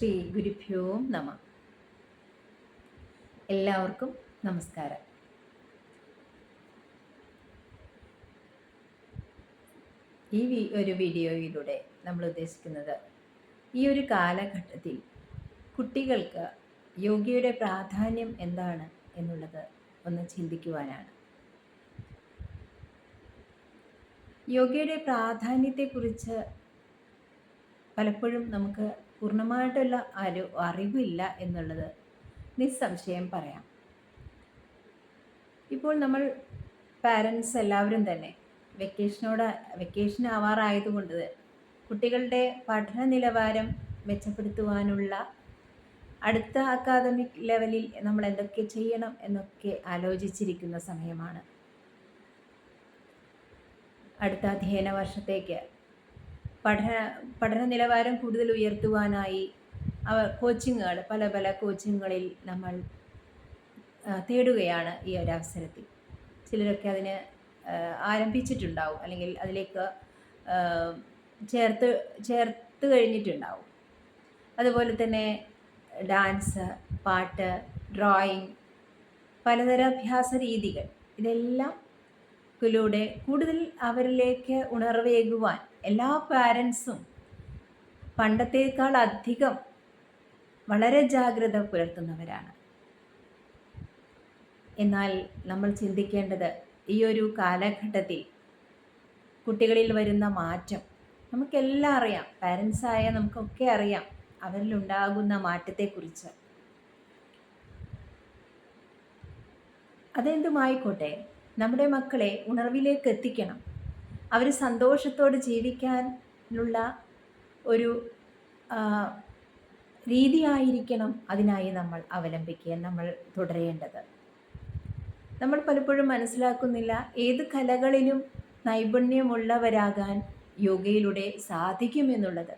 ശ്രീ ഗുരുഭ്യോ നമ. എല്ലാവർക്കും നമസ്കാരം. ഈ ഒരു വീഡിയോയിലൂടെ നമ്മൾ ഉദ്ദേശിക്കുന്നത് ഈ ഒരു കാലഘട്ടത്തിൽ കുട്ടികൾക്ക് യോഗയുടെ പ്രാധാന്യം എന്താണ് എന്നുള്ളത് ഒന്ന് ചിന്തിക്കുവാനാണ്. യോഗയുടെ പ്രാധാന്യത്തെക്കുറിച്ച് പലപ്പോഴും നമുക്ക് പൂർണമായിട്ടുള്ള ഒരു അറിവില്ല എന്നുള്ളത് നിസ്സംശയം പറയാം. ഇപ്പോൾ നമ്മൾ പാരൻസ് എല്ലാവരും തന്നെ വെക്കേഷനോട് വെക്കേഷൻ ആവാറായതുകൊണ്ട് കുട്ടികളുടെ പഠന നിലവാരം മെച്ചപ്പെടുത്തുവാനുള്ള അടുത്ത അക്കാദമിക് ലെവലിൽ നമ്മൾ എന്തൊക്കെ ചെയ്യണം എന്നൊക്കെ ആലോചിച്ചിരിക്കുന്ന സമയമാണ്. അടുത്ത അധ്യയന വർഷത്തേക്ക് പഠന പഠന നിലവാരം കൂടുതൽ ഉയർത്തുവാനായി അവർ കോച്ചിങ്ങുകൾ പല പല കോച്ചിങ്ങുകളിൽ നമ്മൾ തേടുകയാണ് ഈ ഒരു അവസരത്തിൽ. ചിലരൊക്കെ അതിന് ആരംഭിച്ചിട്ടുണ്ടാവും അല്ലെങ്കിൽ അതിലേക്ക് ചേർത്ത് ചേർത്ത് കഴിഞ്ഞിട്ടുണ്ടാവും. അതുപോലെ തന്നെ ഡാൻസ് പാട്ട് ഡ്രോയിങ് പലതര അഭ്യാസ രീതികൾ ഇതെല്ലാം ിലൂടെ കൂടുതൽ അവരിലേക്ക് ഉണർവേകുവാൻ എല്ലാ പാരൻസും പണ്ടത്തേക്കാൾ അധികം വളരെ ജാഗ്രത പുലർത്തുന്നവരാണ്. എന്നാൽ നമ്മൾ ചിന്തിക്കേണ്ടത് ഈ ഒരു കാലഘട്ടത്തിൽ കുട്ടികളിൽ വരുന്ന മാറ്റം നമുക്കെല്ലാം അറിയാം. പാരൻസായ നമുക്കൊക്കെ അറിയാം അവരിലുണ്ടാകുന്ന മാറ്റത്തെക്കുറിച്ച്. അതെന്തുമായിക്കോട്ടെ? നമ്മുടെ മക്കളെ ഉണർവിലേക്ക് എത്തിക്കണം. അവർ സന്തോഷത്തോടെ ജീവിക്കാനുള്ള ഒരു രീതിയായിരിക്കണം അതിനായി നമ്മൾ അവലംബിക്കുക നമ്മൾ തുടരേണ്ടത്. നമ്മൾ പലപ്പോഴും മനസ്സിലാക്കുന്നില്ല ഏത് കലകളിലും നൈപുണ്യമുള്ളവരാകാൻ യോഗയിലൂടെ സാധിക്കുമെന്നുള്ളത്.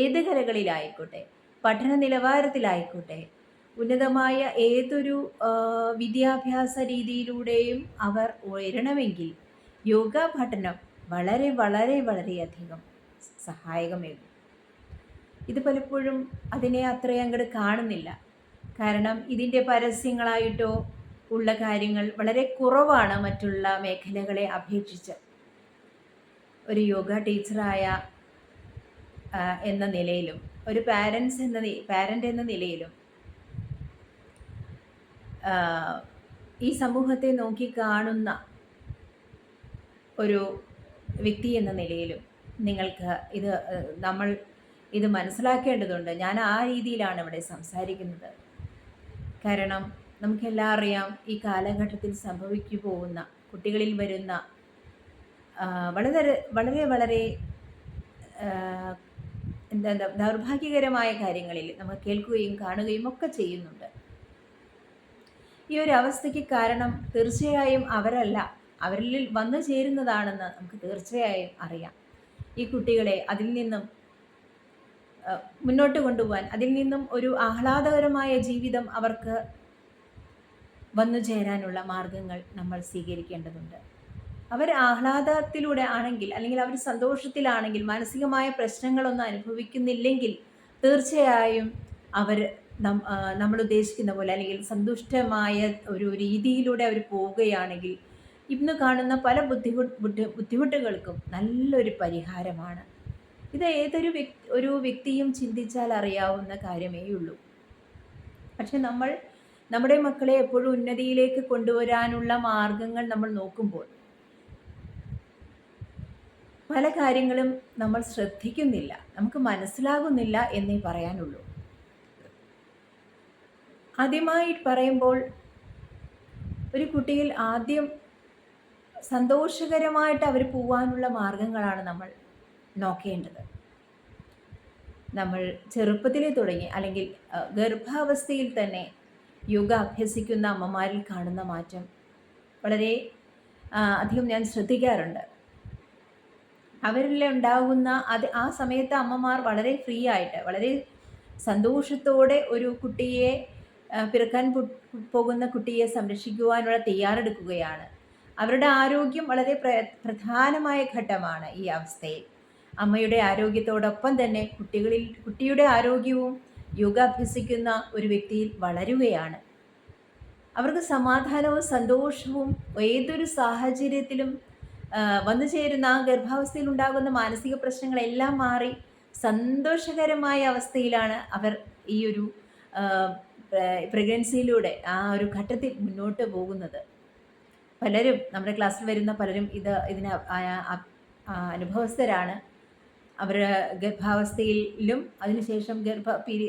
ഏത് കലകളിലായിക്കോട്ടെ പഠന നിലവാരത്തിലായിക്കോട്ടെ ഉന്നതമായ ഏതൊരു വിദ്യാഭ്യാസ രീതിയിലൂടെയും അവർ ഉയരണമെങ്കിൽ യോഗ പഠനം വളരെ വളരെ വളരെയധികം സഹായകമേകും. ഇത് പലപ്പോഴും അതിനെ അത്രയും അങ്ങോട്ട് കാണുന്നില്ല. കാരണം ഇതിന്റെ പരസ്യങ്ങളായിട്ടോ ഉള്ള കാര്യങ്ങൾ വളരെ കുറവാണ് മറ്റുള്ള മേഖലകളെ അപേക്ഷിച്ച്. ഒരു യോഗ ടീച്ചറായ എന്ന നിലയിലും ഒരു പാരൻസ് എന്ന പാരന്റ് എന്ന നിലയിലും ഈ സമൂഹത്തെ നോക്കി കാണുന്ന ഒരു വ്യക്തി എന്ന നിലയിലും നിങ്ങൾക്ക് ഇത് നമ്മൾ ഇത് മനസ്സിലാക്കേണ്ടതുണ്ട്. ഞാൻ ആ രീതിയിലാണ് ഇവിടെ സംസാരിക്കുന്നത്. കാരണം നമുക്കെല്ലാം അറിയാം ഈ കാലഘട്ടത്തിൽ സംഭവിക്കു പോകുന്ന കുട്ടികളിൽ വരുന്ന വളരെ വളരെ വളരെ എന്താ എന്താ ദൗർഭാഗ്യകരമായ കാര്യങ്ങളിൽ നമ്മൾ കേൾക്കുകയും കാണുകയും ഒക്കെ ചെയ്യുന്നുണ്ട്. ഈ ഒരു അവസ്ഥയ്ക്ക് കാരണം തീർച്ചയായും അവരല്ല. അവരിൽ വന്നു ചേരുന്നതാണെന്ന് നമുക്ക് തീർച്ചയായും അറിയാം. ഈ കുട്ടികളെ അതിൽ നിന്നും മുന്നോട്ട് കൊണ്ടുപോകാൻ അതിൽ നിന്നും ഒരു ആഹ്ലാദകരമായ ജീവിതം അവർക്ക് വന്നു ചേരാനുള്ള മാർഗങ്ങൾ നമ്മൾ സ്വീകരിക്കേണ്ടതുണ്ട്. അവർ ആഹ്ലാദത്തിലൂടെ ആണെങ്കിൽ അല്ലെങ്കിൽ അവർ സന്തോഷത്തിലാണെങ്കിൽ മാനസികമായ പ്രശ്നങ്ങളൊന്നും അനുഭവിക്കുന്നില്ലെങ്കിൽ തീർച്ചയായും അവർ നമ്മൾ ഉദ്ദേശിക്കുന്ന പോലെ അല്ലെങ്കിൽ സന്തുഷ്ടമായ ഒരു രീതിയിലൂടെ അവർ പോവുകയാണെങ്കിൽ ഇന്ന് കാണുന്ന പല ബുദ്ധിമുട്ട് ബുദ്ധി- ബുദ്ധിമുട്ടുകൾക്കും നല്ലൊരു പരിഹാരമാണ്. ഇത് ഏതൊരു വ്യക്തി ഒരു വ്യക്തിയും ചിന്തിച്ചാൽ അറിയാവുന്ന കാര്യമേ ഉള്ളൂ. പക്ഷെ നമ്മൾ നമ്മുടെ മക്കളെ എപ്പോഴും ഉന്നതിയിലേക്ക് കൊണ്ടുവരാനുള്ള മാർഗങ്ങൾ നമ്മൾ നോക്കുമ്പോൾ പല കാര്യങ്ങളും നമ്മൾ ശ്രദ്ധിക്കുന്നില്ല. നമുക്ക് മനസ്സിലാകുന്നില്ല എന്നേ പറയാനുള്ളൂ. ആദ്യമായി പറയുമ്പോൾ ഒരു കുട്ടിയിൽ ആദ്യം സന്തോഷകരമായിട്ട് അവർ പോവാനുള്ള മാർഗങ്ങളാണ് നമ്മൾ നോക്കേണ്ടത്. നമ്മൾ ചെറുപ്പത്തിലേ തുടങ്ങി അല്ലെങ്കിൽ ഗർഭാവസ്ഥയിൽ തന്നെ യോഗ അഭ്യസിക്കുന്ന അമ്മമാരിൽ കാണുന്ന മാറ്റം വളരെ അധികം ഞാൻ ശ്രദ്ധിക്കാറുണ്ട്. അവരിൽ ഉണ്ടാകുന്ന അത് ആ സമയത്ത് അമ്മമാർ വളരെ ഫ്രീ ആയിട്ട് വളരെ സന്തോഷത്തോടെ ഒരു കുട്ടിയെ പിറക്കാൻ പോകുന്ന കുട്ടിയെ സംരക്ഷിക്കുവാനുള്ള തയ്യാറെടുക്കുകയാണ്. അവരുടെ ആരോഗ്യം വളരെ പ്ര പ്രധാനമായ ഘട്ടമാണ് ഈ അവസ്ഥയിൽ. അമ്മയുടെ ആരോഗ്യത്തോടൊപ്പം തന്നെ കുട്ടികളിൽ കുട്ടിയുടെ ആരോഗ്യവും യോഗ അഭ്യസിക്കുന്ന ഒരു വ്യക്തിയിൽ വളരുകയാണ്. അവർക്ക് സമാധാനവും സന്തോഷവും ഏതൊരു സാഹചര്യത്തിലും വന്നു ചേരുന്ന ആ ഗർഭാവസ്ഥയിൽ ഉണ്ടാകുന്ന മാനസിക പ്രശ്നങ്ങളെല്ലാം മാറി സന്തോഷകരമായ അവസ്ഥയിലാണ് അവർ ഈ ഒരു പ്രഗ്നൻസിയിലൂടെ ആ ഒരു ഘട്ടത്തിൽ മുന്നോട്ട് പോകുന്നത്. പലരും നമ്മുടെ ക്ലാസ്സിൽ വരുന്ന പലരും ഇത് ഇതിന് അനുഭവസ്ഥരാണ്. അവർ ഗർഭാവസ്ഥയിലും അതിനുശേഷം ഗർഭ പിരി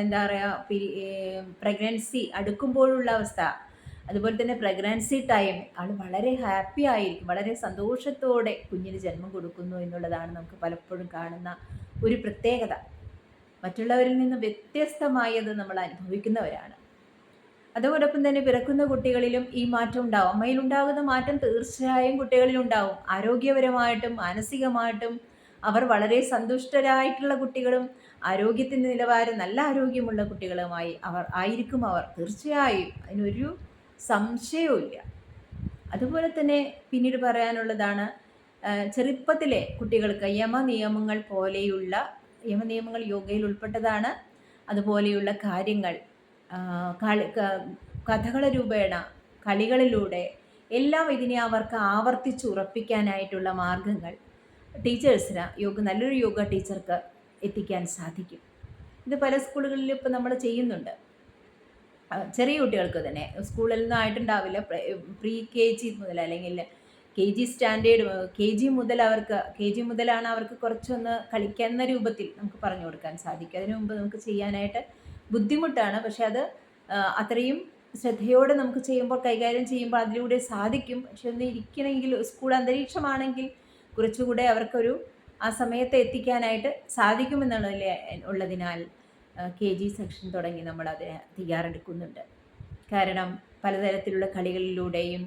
എന്താ പറയുക പ്രഗ്നൻസി അടുക്കുമ്പോഴുള്ള അവസ്ഥ. അതുപോലെ തന്നെ പ്രഗ്നൻസി ടൈം ആൾ വളരെ ഹാപ്പി ആയിരിക്കും വളരെ സന്തോഷത്തോടെ കുഞ്ഞിന് ജന്മം കൊടുക്കുന്നു എന്നുള്ളതാണ് നമുക്ക് പലപ്പോഴും കാണുന്ന ഒരു പ്രത്യേകത. മറ്റുള്ളവരിൽ നിന്ന് വ്യത്യസ്തമായി അത് നമ്മൾ അനുഭവിക്കുന്നവരാണ്. അതോടൊപ്പം തന്നെ പിറക്കുന്ന കുട്ടികളിലും ഈ മാറ്റം ഉണ്ടാവും. അമ്മയിൽ ഉണ്ടാകുന്ന മാറ്റം തീർച്ചയായും കുട്ടികളിൽ ഉണ്ടാവും. ആരോഗ്യപരമായിട്ടും മാനസികമായിട്ടും അവർ വളരെ സന്തുഷ്ടരായിട്ടുള്ള കുട്ടികളും ആരോഗ്യത്തിന്റെ നിലവാരം നല്ല ആരോഗ്യമുള്ള കുട്ടികളുമായി അവർ ആയിരിക്കും അവർ. തീർച്ചയായും. അതിനൊരു സംശയവുമില്ല അതുപോലെ തന്നെ പിന്നീട് പറയാനുള്ളതാണ് ചെറുപ്പത്തിലെ കുട്ടികൾക്ക് യമ നിയമങ്ങൾ പോലെയുള്ള യമനിയമങ്ങൾ യോഗയിൽ ഉൾപ്പെട്ടതാണ്. അതുപോലെയുള്ള കാര്യങ്ങൾ കളി കഥകൾ രൂപേണ കളികളിലൂടെ എല്ലാം ഇതിനെ അവർക്ക് ആവർത്തിച്ചുറപ്പിക്കാനായിട്ടുള്ള മാർഗങ്ങൾ ടീച്ചേഴ്സിന് യോഗ നല്ലൊരു യോഗ ടീച്ചർക്ക് എത്തിക്കാൻ സാധിക്കും. ഇത് പല സ്കൂളുകളിലും ഇപ്പോൾ നമ്മൾ ചെയ്യുന്നുണ്ട്. ചെറിയ കുട്ടികൾക്ക് തന്നെ. സ്കൂളിൽ നിന്നായിട്ടുണ്ടാവില്ല പ്രീ കെ ജി മുതൽ അല്ലെങ്കിൽ K G standard K G മുതൽ അവർക്ക് കെ ജി മുതലാണ് അവർക്ക് കുറച്ചൊന്ന് കളിക്കുന്ന രൂപത്തിൽ നമുക്ക് പറഞ്ഞു കൊടുക്കാൻ സാധിക്കും. അതിനു മുമ്പ് നമുക്ക് ചെയ്യാനായിട്ട് ബുദ്ധിമുട്ടാണ്. പക്ഷെ അത് അത്രയും ശ്രദ്ധയോടെ നമുക്ക് ചെയ്യുമ്പോൾ കൈകാര്യം ചെയ്യുമ്പോൾ അതിലൂടെ സാധിക്കും. പക്ഷെ ഒന്ന് ഇരിക്കണമെങ്കിൽ സ്കൂൾ അന്തരീക്ഷമാണെങ്കിൽ കുറച്ചുകൂടെ അവർക്കൊരു ആ സമയത്ത് എത്തിക്കാനായിട്ട് സാധിക്കുമെന്നുള്ളതിലെ ഉള്ളതിനാൽ കെ ജി സെക്ഷൻ തുടങ്ങി നമ്മൾ അതിന് തയ്യാറെടുക്കുന്നുണ്ട്. കാരണം പലതരത്തിലുള്ള കളികളിലൂടെയും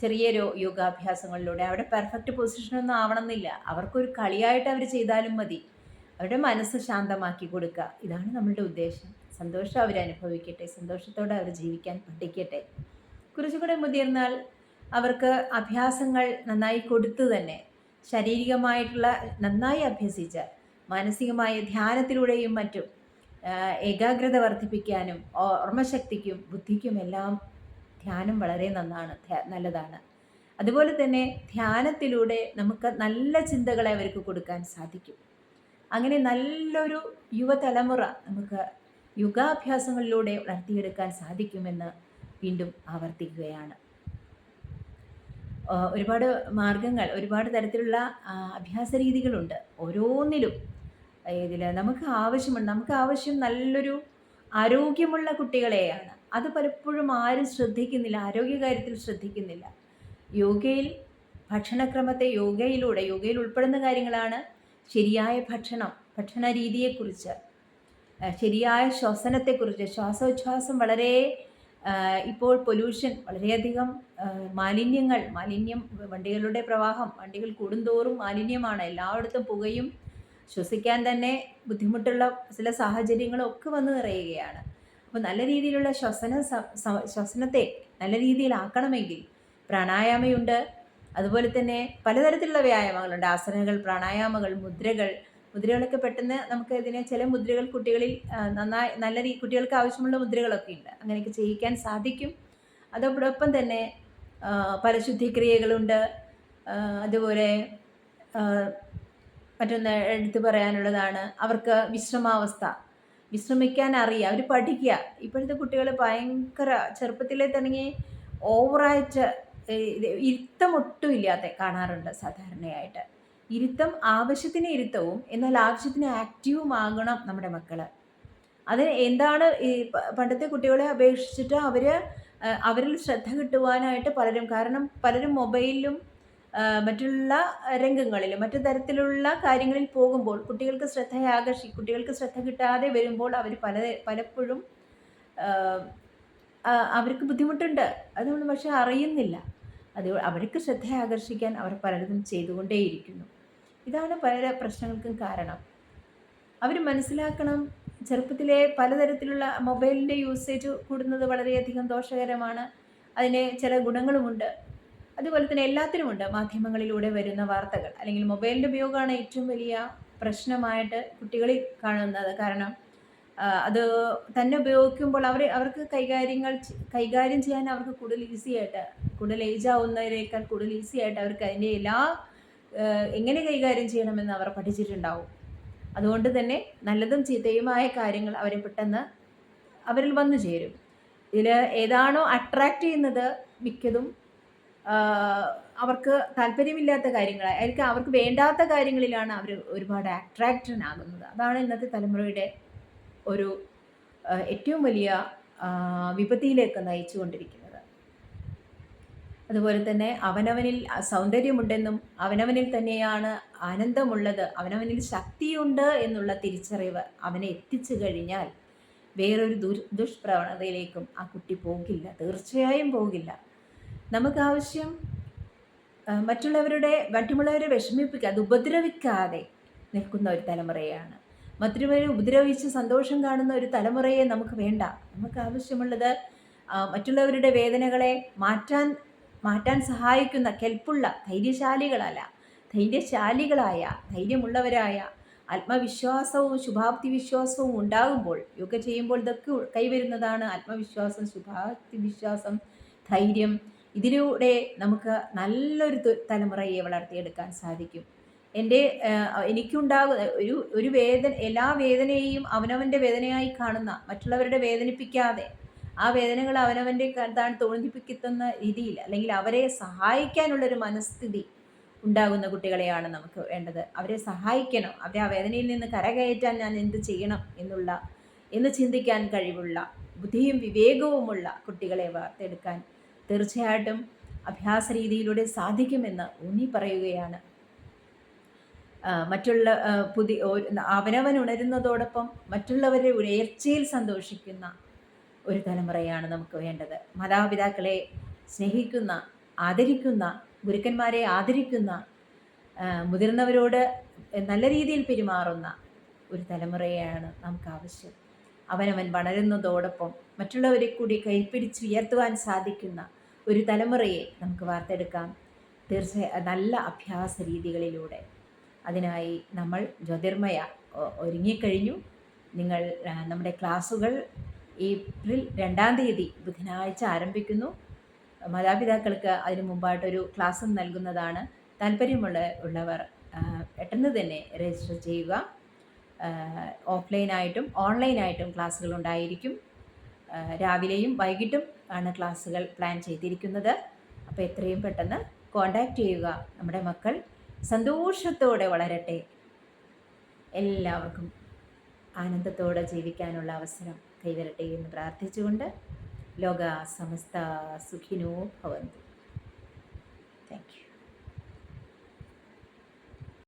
ചെറിയ യോഗാഭ്യാസങ്ങളിലൂടെ അവിടെ പെർഫെക്റ്റ് പൊസിഷനൊന്നും ആവണമെന്നില്ല. അവർക്കൊരു കളിയായിട്ട് അവർ ചെയ്താലും മതി. അവരുടെ മനസ്സ് ശാന്തമാക്കി കൊടുക്കുക. ഇതാണ് നമ്മളുടെ ഉദ്ദേശം. സന്തോഷം അവർ അനുഭവിക്കട്ടെ സന്തോഷത്തോടെ അവർ ജീവിക്കാൻ പഠിക്കട്ടെ. കുറച്ചുകൂടെ മുതിർന്നാൽ അവർക്ക് അഭ്യാസങ്ങൾ നന്നായി കൊടുത്തു തന്നെ ശാരീരികമായിട്ടുള്ള നന്നായി അഭ്യസിച്ച് മാനസികമായ ധ്യാനത്തിലൂടെയും മറ്റും ഏകാഗ്രത വർദ്ധിപ്പിക്കാനും ഓർമ്മശക്തിക്കും ബുദ്ധിക്കും എല്ലാം ധ്യാനം വളരെ നന്നാണ് നല്ലതാണ്. അതുപോലെ തന്നെ ധ്യാനത്തിലൂടെ നമുക്ക് നല്ല ചിന്തകളെ അവർക്ക് കൊടുക്കാൻ സാധിക്കും. അങ്ങനെ നല്ലൊരു യുവതലമുറ നമുക്ക് യുഗാഭ്യാസങ്ങളിലൂടെ വളർത്തിയെടുക്കാൻ സാധിക്കുമെന്ന് വീണ്ടും ആവർത്തിക്കുകയാണ്. ഒരുപാട് മാർഗങ്ങൾ ഒരുപാട് തരത്തിലുള്ള അഭ്യാസ രീതികളുണ്ട്. ഓരോന്നിലും ഇതിൽ നമുക്ക് ആവശ്യമുണ്ട്. നമുക്ക് ആവശ്യം നല്ലൊരു ആരോഗ്യമുള്ള കുട്ടികളെയാണ്. അത് പലപ്പോഴും ആരും ശ്രദ്ധിക്കുന്നില്ല ആരോഗ്യകാര്യത്തിൽ ശ്രദ്ധിക്കുന്നില്ല. യോഗയിൽ ഭക്ഷണക്രമത്തെ യോഗയിലൂടെ യോഗയിൽ ഉൾപ്പെടുന്ന കാര്യങ്ങളാണ് ശരിയായ ഭക്ഷണം ഭക്ഷണ രീതിയെക്കുറിച്ച് ശരിയായ ശ്വസനത്തെക്കുറിച്ച് ശ്വാസോച്ഛ്വാസം വളരെ ഇപ്പോൾ പൊല്യൂഷൻ വളരെയധികം മാലിന്യങ്ങൾ മാലിന്യം വണ്ടികളുടെ പ്രവാഹം വണ്ടികൾ കൂടുന്തോറും മാലിന്യമാണ്. എല്ലായിടത്തും പുകയും ശ്വസിക്കാൻ തന്നെ ബുദ്ധിമുട്ടുള്ള ചില സാഹചര്യങ്ങളും ഒക്കെ വന്ന് നിറയുകയാണ്. അപ്പോൾ നല്ല രീതിയിലുള്ള ശ്വസന ശ്വസനത്തെ നല്ല രീതിയിലാക്കണമെങ്കിൽ പ്രാണായാമയുണ്ട്. അതുപോലെ തന്നെ പലതരത്തിലുള്ള വ്യായാമങ്ങളുണ്ട്. ആസനകൾ പ്രാണായാമങ്ങൾ മുദ്രകൾ മുദ്രകളൊക്കെ പെട്ടെന്ന് നമുക്ക് ഇതിനെ ചില മുദ്രകൾ കുട്ടികളിൽ നന്നായി നല്ല രീതി കുട്ടികൾക്ക് ആവശ്യമുള്ള മുദ്രകളൊക്കെ ഉണ്ട്. അങ്ങനെയൊക്കെ ചെയ്യിക്കാൻ സാധിക്കും. അതോടൊപ്പം തന്നെ പരശുദ്ധിക്രിയകളുണ്ട്. അതുപോലെ മറ്റൊന്ന് എടുത്തു പറയാനുള്ളതാണ് അവർക്ക് വിശ്രമാവസ്ഥ. വിശ്രമിക്കാൻ അറിയുക അവർ പഠിക്കുക. ഇപ്പോഴത്തെ കുട്ടികൾ ഭയങ്കര ചെറുപ്പത്തിലെ തുടങ്ങി ഓവറായിട്ട് ഇരുത്തമൊട്ടും ഇല്ലാതെ കാണാറുണ്ട് സാധാരണയായിട്ട്. ഇരുത്തം ആവശ്യത്തിന് ഇരുത്തവും എന്നാൽ ആവശ്യത്തിന് ആക്റ്റീവും ആകണം നമ്മുടെ മക്കൾ അത് എന്താണ് ഈ പണ്ടത്തെ കുട്ടികളെ അപേക്ഷിച്ചിട്ട് അവർ അവരിൽ ശ്രദ്ധ കിട്ടുവാനായിട്ട് പലരും കാരണം പലരും മൊബൈലിലും മറ്റുള്ള രംഗങ്ങളിലും മറ്റു തരത്തിലുള്ള കാര്യങ്ങളിൽ പോകുമ്പോൾ കുട്ടികൾക്ക് ശ്രദ്ധ ആകർഷി കുട്ടികൾക്ക് ശ്രദ്ധ കിട്ടാതെ വരുമ്പോൾ അവർ പല പലപ്പോഴും അവർക്ക് ബുദ്ധിമുട്ടുണ്ട്. അതുകൊണ്ട് പക്ഷെ അറിയുന്നില്ല. അത് അവർക്ക് ശ്രദ്ധ ആകർഷിക്കാൻ അവർ പലതും ചെയ്തുകൊണ്ടേയിരിക്കുന്നു. ഇതാണ് പല പ്രശ്നങ്ങൾക്കും കാരണം. അവർ മനസ്സിലാക്കണം ചെറുപ്പത്തിലെ പലതരത്തിലുള്ള മൊബൈലിന്റെ യൂസേജ് കൂടുന്നത് വളരെയധികം ദോഷകരമാണ്. അതിന് ചില ഗുണങ്ങളുമുണ്ട്. അതുപോലെ തന്നെ എല്ലാത്തിനുമുണ്ട് മാധ്യമങ്ങളിലൂടെ വരുന്ന വാർത്തകൾ. അല്ലെങ്കിൽ മൊബൈലിന്റെ ഉപയോഗമാണ് ഏറ്റവും വലിയ പ്രശ്നമായിട്ട് കുട്ടികളിൽ കാണുന്നത്. കാരണം അത് തന്നെ ഉപയോഗിക്കുമ്പോൾ അവർ അവർക്ക് കൈകാര്യങ്ങൾ കൈകാര്യം ചെയ്യാൻ അവർക്ക് കൂടുതൽ ഈസിയായിട്ട് കൂടുതൽ ഏജ് ആവുന്നതിനേക്കാൾ കൂടുതൽ ഈസിയായിട്ട് അവർക്ക് അതിന്റെ എല്ലാ എങ്ങനെ കൈകാര്യം ചെയ്യണമെന്ന് അവർ പഠിച്ചിട്ടുണ്ടാവും. അതുകൊണ്ട് തന്നെ നല്ലതും ചീത്തയുമായ കാര്യങ്ങൾ അവരെ പെട്ടെന്ന് അവരിൽ വന്നു ചേരും. ഇതിൽ ഏതാണോ അട്രാക്റ്റ് ചെയ്യുന്നത് മിക്കതും അവർക്ക് താല്പര്യമില്ലാത്ത കാര്യങ്ങൾ ആയിരിക്കും അവർക്ക് വേണ്ടാത്ത കാര്യങ്ങളിലാണ് അവർ ഒരുപാട് ആകുന്നത് അതാണ് ഇന്നത്തെ തലമുറയുടെ ഒരു ഏറ്റവും വലിയ വിപത്തിയിലേക്ക് നയിച്ചുകൊണ്ടിരിക്കുന്നത്. അതുപോലെ തന്നെ അവനവനിൽ സൗന്ദര്യമുണ്ടെന്നും അവനവനിൽ തന്നെയാണ് ആനന്ദമുള്ളത് അവനവനിൽ ശക്തിയുണ്ട് എന്നുള്ള തിരിച്ചറിവ് അവനെ എത്തിച്ചു കഴിഞ്ഞാൽ വേറൊരു ദുർ ദുഷ്പ്രവണതയിലേക്കും ആ കുട്ടി പോകില്ല തീർച്ചയായും പോകില്ല. നമുക്ക് ആവശ്യം മറ്റുള്ളവരുടെ മറ്റുള്ളവരെ വിഷമിപ്പിക്കാതെ ഉപദ്രവിക്കാതെ നിൽക്കുന്ന ഒരു തലമുറയാണ്. മറ്റുള്ളവരെ ഉപദ്രവിച്ച് സന്തോഷം കാണുന്ന ഒരു തലമുറയെ നമുക്ക് വേണ്ട. നമുക്ക് ആവശ്യമുള്ളത് മറ്റുള്ളവരുടെ വേദനകളെ മാറ്റാൻ മാറ്റാൻ സഹായിക്കുന്ന കെൽപ്പുള്ള ധൈര്യശാലികളല്ല. ധൈര്യശാലികളായ ധൈര്യമുള്ളവരായ ആത്മവിശ്വാസവും ശുഭാപ്തി വിശ്വാസവും ഉണ്ടാകുമ്പോൾ യോഗ ചെയ്യുമ്പോൾ ഇതൊക്കെ കൈവരുന്നതാണ് ആത്മവിശ്വാസം ശുഭാപ്തി വിശ്വാസം ധൈര്യം. ഇതിലൂടെ നമുക്ക് നല്ലൊരു തലമുറയെ വളർത്തിയെടുക്കാൻ സാധിക്കും. എന്റെ എനിക്കുണ്ടാകുന്ന ഒരു ഒരു വേദന എല്ലാ വേദനയെയും അവനവന്റെ വേദനയായി കാണുന്ന മറ്റുള്ളവരുടെ വേദനിപ്പിക്കാതെ ആ വേദനകൾ അവനവന്റെ താൻ തോന്നിപ്പിക്കുന്ന രീതിയിൽ അല്ലെങ്കിൽ അവരെ സഹായിക്കാനുള്ളൊരു മനസ്ഥിതി ഉണ്ടാകുന്ന കുട്ടികളെയാണ് നമുക്ക് വേണ്ടത്. അവരെ സഹായിക്കണം. അവരെ ആ വേദനയിൽ നിന്ന് കരകയറ്റാൻ ഞാൻ എന്ത് ചെയ്യണം എന്നുള്ള എന്ന് ചിന്തിക്കാൻ കഴിവുള്ള ബുദ്ധിയും വിവേകവുമുള്ള കുട്ടികളെ വാർത്തെടുക്കാൻ തീർച്ചയായിട്ടും അഭ്യാസ രീതിയിലൂടെ സാധിക്കുമെന്ന് ഊന്നി പറയുകയാണ്. മറ്റുള്ള പുതിയ അവനവൻ ഉണരുന്നതോടൊപ്പം മറ്റുള്ളവരുടെ ഉയർച്ചയിൽ സന്തോഷിക്കുന്ന ഒരു തലമുറയാണ് നമുക്ക് വേണ്ടത്. മാതാപിതാക്കളെ സ്നേഹിക്കുന്ന ആദരിക്കുന്ന ഗുരുക്കന്മാരെ ആദരിക്കുന്ന മുതിർന്നവരോട് നല്ല രീതിയിൽ പെരുമാറുന്ന ഒരു തലമുറയാണ് നമുക്ക് ആവശ്യം. അവനവൻ വളരുന്നതോടൊപ്പം മറ്റുള്ളവരെ കൂടി കൈപ്പിടിച്ച് ഉയർത്തുവാൻ സാധിക്കുന്ന ഒരു തലമുറയെ നമുക്ക് വാർത്തെടുക്കാം. തീർച്ചയായും നല്ല അഭ്യാസ രീതികളിലൂടെ. അതിനായി നമ്മൾ ജ്യോതിർമയ ഒരുങ്ങിക്കഴിഞ്ഞു. നിങ്ങൾ നമ്മുടെ ക്ലാസ്സുകൾ ഏപ്രിൽ രണ്ടാം തീയതി ബുധനാഴ്ച ആരംഭിക്കുന്നു. മാതാപിതാക്കൾക്ക് അതിനു മുമ്പായിട്ടൊരു ക്ലാസ്സും നൽകുന്നതാണ്. താല്പര്യമുള്ള ഉള്ളവർ പെട്ടെന്ന് തന്നെ രജിസ്റ്റർ ചെയ്യുക. ഓഫ്ലൈനായിട്ടും ഓൺലൈനായിട്ടും ക്ലാസ്സുകൾ ഉണ്ടായിരിക്കും. രാവിലെയും വൈകിട്ടും ആണ് ക്ലാസ്സുകൾ പ്ലാൻ ചെയ്തിരിക്കുന്നത്. അപ്പോൾ എത്രയും പെട്ടെന്ന് കോണ്ടാക്റ്റ് ചെയ്യുക നമ്മുടെ മക്കൾ. സന്തോഷത്തോടെ വളരട്ടെ. എല്ലാവർക്കും ആനന്ദത്തോടെ ജീവിക്കാനുള്ള അവസരം. കൈവരട്ടെ എന്ന് പ്രാർത്ഥിച്ചുകൊണ്ട് ലോക സമസ്ത സുഖിനോ ഭവന്തു. Thank you